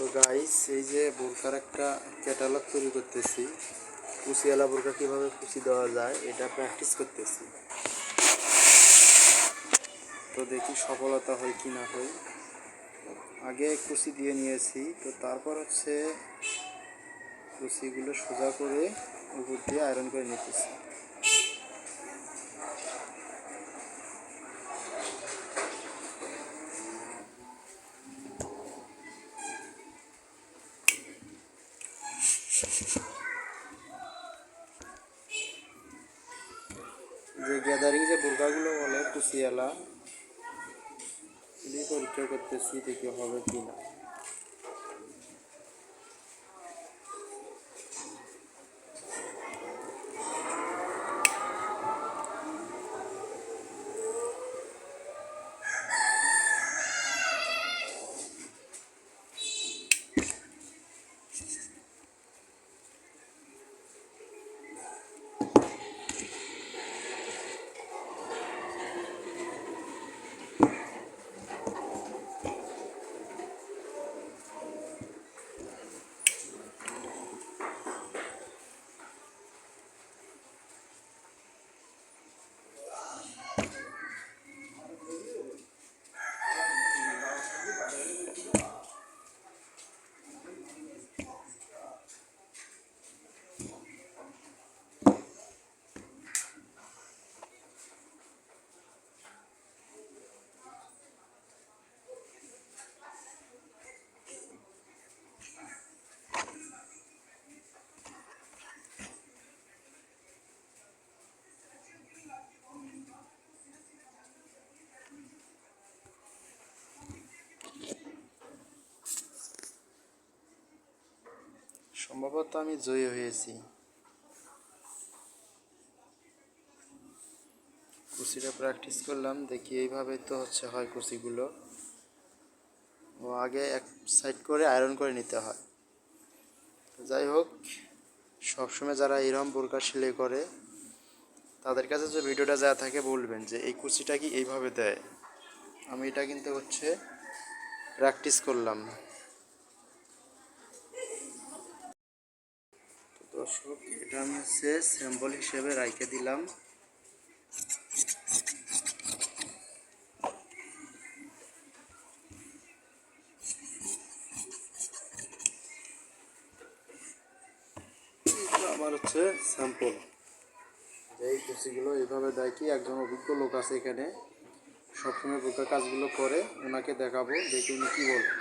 তো গাইস এই যে বোরকার একটা ক্যাটালগ তৈরি করতেছি কুচিওয়ালা বোরকা কীভাবে কুচি দেওয়া যায়, এটা প্র্যাকটিস করতেছি। তো দেখি সফলতা হয় কি না হয়। আগে কুচি দিয়ে নিয়েছি, তো তারপর হচ্ছে কুচিগুলো সোজা করে উপর দিয়ে আয়রন করে নিতেছি। যে গ্যাদারিং যে বোরকাগুলো বলে কুচিয়ালা পরীক্ষা করতেছি দেখি হবে কি না সম্ভবত আমি জয়ী হয়েছি। কুচিটা প্র্যাকটিস করলাম, দেখি এইভাবে তো হচ্ছে হয় কুচিগুলো ও আগে এক সাইড করে আয়রন করে নিতে হয়। যাই হোক, সবসময় যারা এরম বোরকা সেলাই করে, তাদের কাছে যে ভিডিওটা যা থাকে বলবেন যে, এই কুচিটা কি এইভাবে দেয়? আমি এটা কিন্তু হচ্ছে প্র্যাকটিস করলাম। দর্শক, এটা আমি হচ্ছে স্যাম্পল হিসেবে রাইখে দিলাম। আমার হচ্ছে স্যাম্পল এই কুচিগুলো এইভাবে দেয় কি, একজন অভিজ্ঞ লোক আছে এখানে, সবসময় বোকা কাজগুলো করে, ওনাকে দেখাবো, দেখি উনি কী বলবেন।